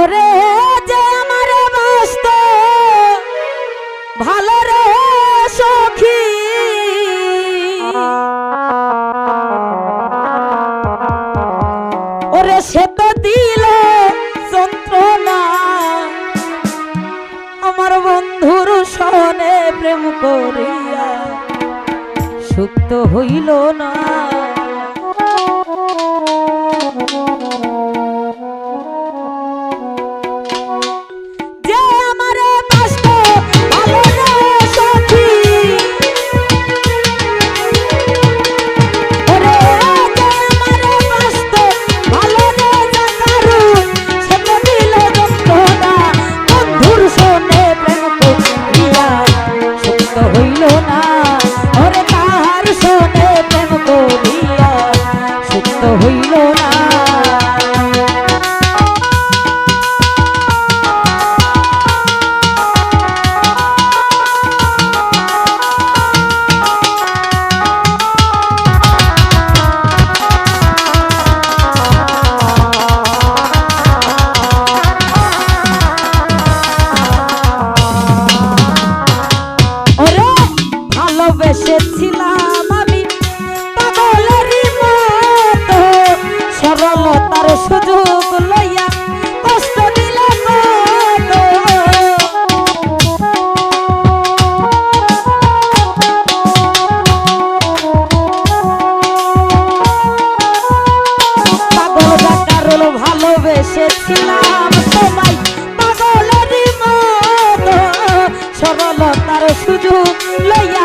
ওরে যে আমার বাস্ত ভালো রে সখী। ওরে সে তো দিল যন্ত্রণা। আমার বন্ধুর সনে প্রেম করিয়া সুক্ত হইল না। সবলতার সুযোগ লইয়া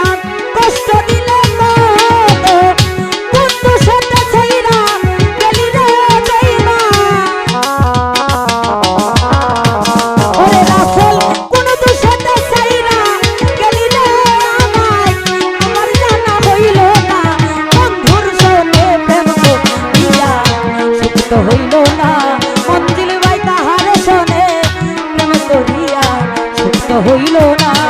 হইল না।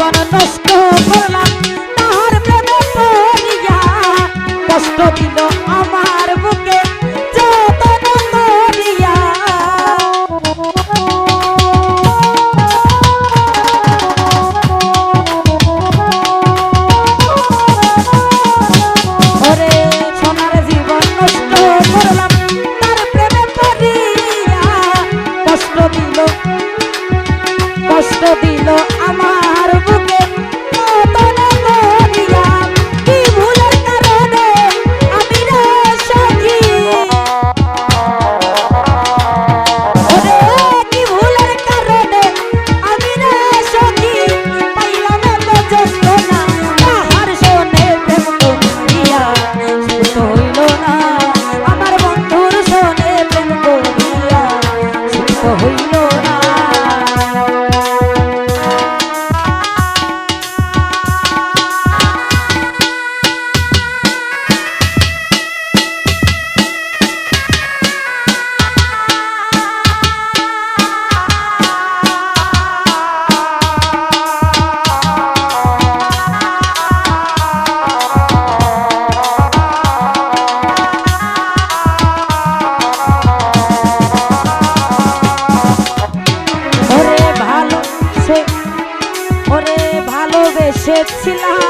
Bana it kapırlar এসেছিলাম।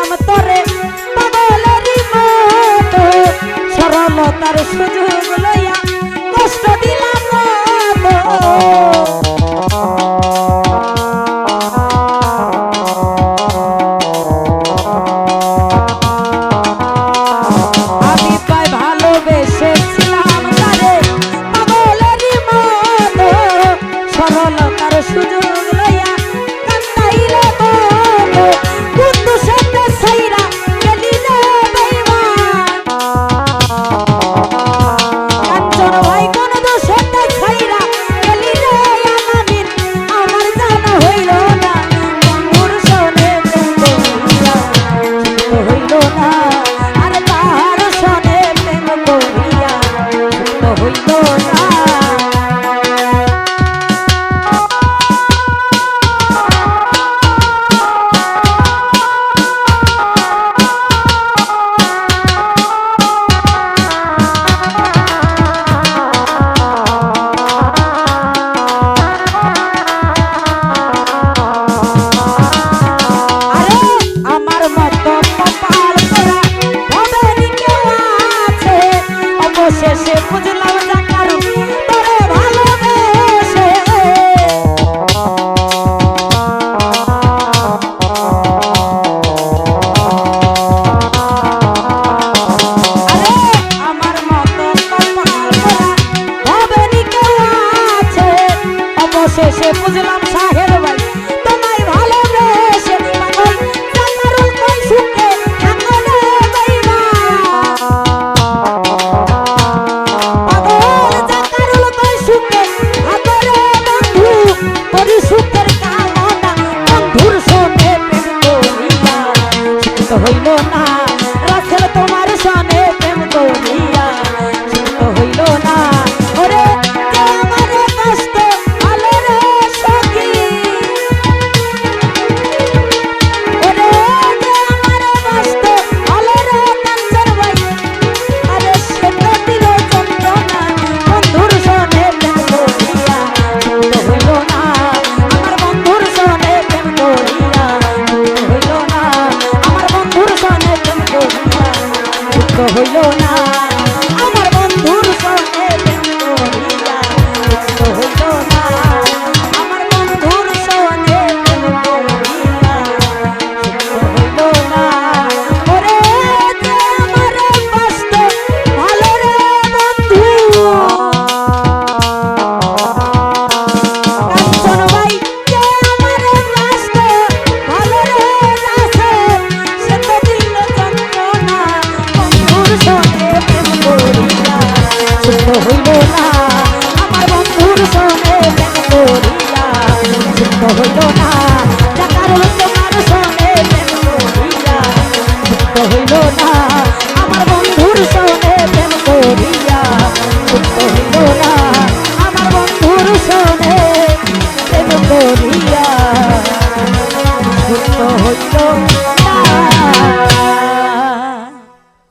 শেষে Sean হইল। হইল না। আমার বন্ধুর সনে হইল না।